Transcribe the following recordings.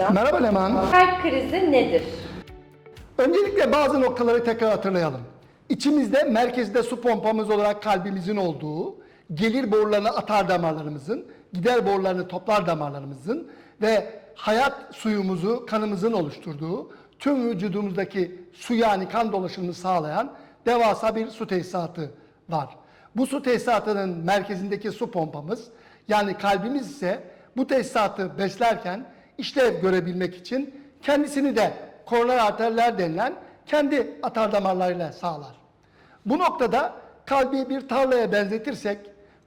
hocam. Merhaba Leman. Kalp krizi nedir? Öncelikle bazı noktaları tekrar hatırlayalım. İçimizde merkezde su pompamız olarak kalbimizin olduğu, gelir borularını atar damarlarımızın, gider borularını toplar damarlarımızın ve hayat suyumuzu kanımızın oluşturduğu, tüm vücudumuzdaki su yani kan dolaşımını sağlayan devasa bir su tesisatı var. Bu su tesisatının merkezindeki su pompamız yani kalbimiz ise bu tesisatı beslerken işlev görebilmek için kendisini de koroner arterler denilen kendi atar damarlarıyla sağlar. Bu noktada kalbi bir tarlaya benzetirsek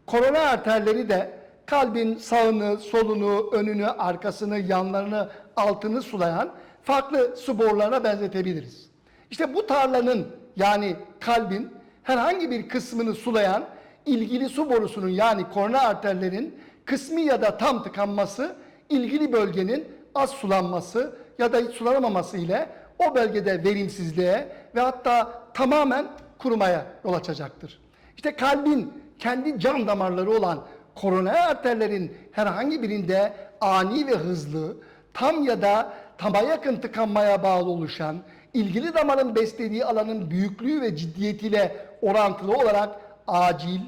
koroner arterleri de kalbin sağını, solunu, önünü, arkasını, yanlarını, altını sulayan farklı su borularına benzetebiliriz. İşte bu tarlanın yani kalbin herhangi bir kısmını sulayan ilgili su borusunun yani koroner arterlerin kısmi ya da tam tıkanması ilgili bölgenin az sulanması ya da hiç sulanamaması ile o bölgede verimsizliğe ve hatta tamamen kurumaya yol açacaktır. İşte kalbin kendi can damarları olan koroner arterlerin herhangi birinde ani ve hızlı, tam ya da tama yakın tıkanmaya bağlı oluşan, ilgili damarın beslediği alanın büyüklüğü ve ciddiyetiyle orantılı olarak acil,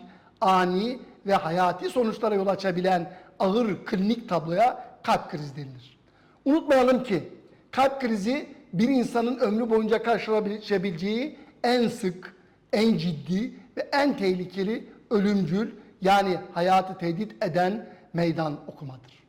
ani ve hayati sonuçlara yol açabilen ağır klinik tabloya kalp krizi denilir. Unutmayalım ki kalp krizi bir insanın ömrü boyunca karşılaşabileceği en sık, en ciddi ve en tehlikeli ölümcül yani hayatı tehdit eden meydan okumadır.